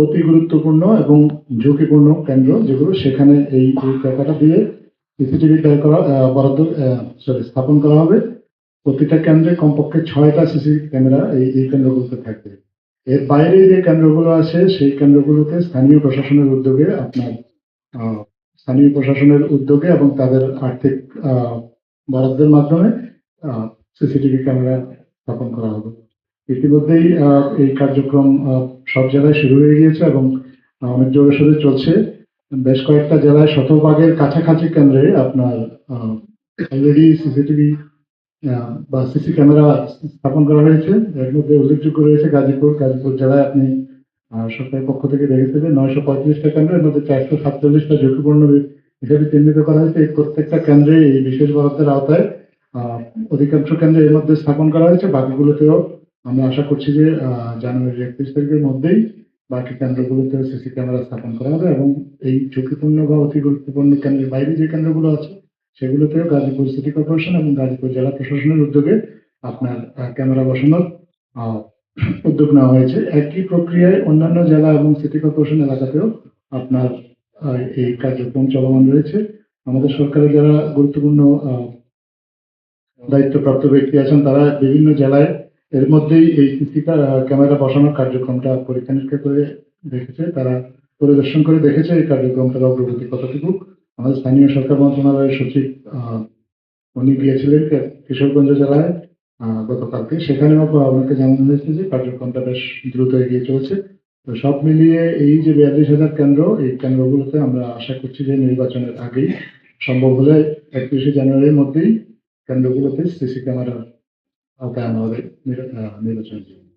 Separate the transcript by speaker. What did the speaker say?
Speaker 1: অতি গুরুত্বপূর্ণ এবং ঝুঁকিপূর্ণ কেন্দ্র যেগুলো সেখানে এই টাকাটা দিয়ে সিসিটিভি করা বরাদ্দ সরি স্থাপন করা হবে। প্রতিটা কেন্দ্রে কমপক্ষে ছয়টা সিসি ক্যামেরা এই এই কেন্দ্রগুলোতে থাকবে। এর বাইরে যে কেন্দ্রগুলো আছে, সেই কেন্দ্রগুলোতে স্থানীয় প্রশাসনের উদ্যোগে আপনার স্থানীয় প্রশাসনের উদ্যোগে এবং তাদের আর্থিক বরাদ্দের মাধ্যমে সিসিটিভি ক্যামেরা স্থাপন করা হবে। ইতিমধ্যেই এই কার্যক্রম সব জায়গায় শুরু হয়ে গিয়েছে এবং অনেক জোরে সোরে চলছে। বেশ কয়েকটা জেলায় শতভাগের কাছাকাছি কেন্দ্রে আপনার অলরেডি সিসিটিভি বা সিসি ক্যামেরা স্থাপন করা হয়েছে। এর মধ্যে উল্লেখযোগ্য রয়েছে গাজীপুর। গাজীপুর জেলায় আপনি সরকারের পক্ষ থেকে দেখেছেন নয়শো পঁয়ত্রিশটা কেন্দ্র, এর মধ্যে চারশো সাতচল্লিশটা ঝুঁকিপূর্ণ হিসেবে চিহ্নিত করা হয়েছে। এই প্রত্যেকটা কেন্দ্রে এই বিশেষ বরাদ্দের আওতায় অধিকাংশ কেন্দ্রে এর মধ্যে স্থাপন করা হয়েছে। বাকিগুলোতেও আমরা আশা করছি যে জানুয়ারির একত্রিশ তারিখের মধ্যেই বাকি কেন্দ্রগুলোতে সিসি ক্যামেরা স্থাপন করা হবে এবং এই ঝুঁকিপূর্ণ বা অতি গুরুত্বপূর্ণ কেন্দ্রের বাইরে যে কেন্দ্রগুলো আছে সেগুলোতেও গাজীপুর সিটি কর্পোরেশন এবং গাজীপুর জেলা প্রশাসনের উদ্যোগে আপনার ক্যামেরা বসানোর উদ্যোগ নেওয়া হয়েছে। একই প্রক্রিয়ায় অন্যান্য জেলা এবং সিটি কর্পোরেশন এলাকাতেও আপনার এই কার্যক্রম চলমান রয়েছে। আমাদের সরকারের যারা গুরুত্বপূর্ণ দায়িত্বপ্রাপ্ত ব্যক্তি আছেন, তারা বিভিন্ন জেলায় এর মধ্যেই এই সিসি ক্যামেরা বসানোর কার্যক্রমটা পরীক্ষা নিরীক্ষা করে দেখেছে, তারা পরিদর্শন করে দেখেছে এই কার্যক্রমটার অগ্রগতি কতটুকু। আমাদের স্থানীয় সরকার মন্ত্রণালয়ের সচিব উনি গিয়েছিলেন কিশোরগঞ্জ জেলায় গতকালকে। সেখানেও আমাকে জানানো হয়েছে যে কার্যক্রমটা বেশ দ্রুত এগিয়ে চলেছে। তো সব মিলিয়ে এই যে বিয়াল্লিশ হাজার কেন্দ্র, এই কেন্দ্রগুলোতে আমরা আশা করছি যে নির্বাচনের আগেই সম্ভব হলে একত্রিশে জানুয়ারির মধ্যেই কেন্দ্রগুলোতে সিসি ক্যামেরা আওতায় আনা হবে নির- আহ, নির্বাচনের জন্য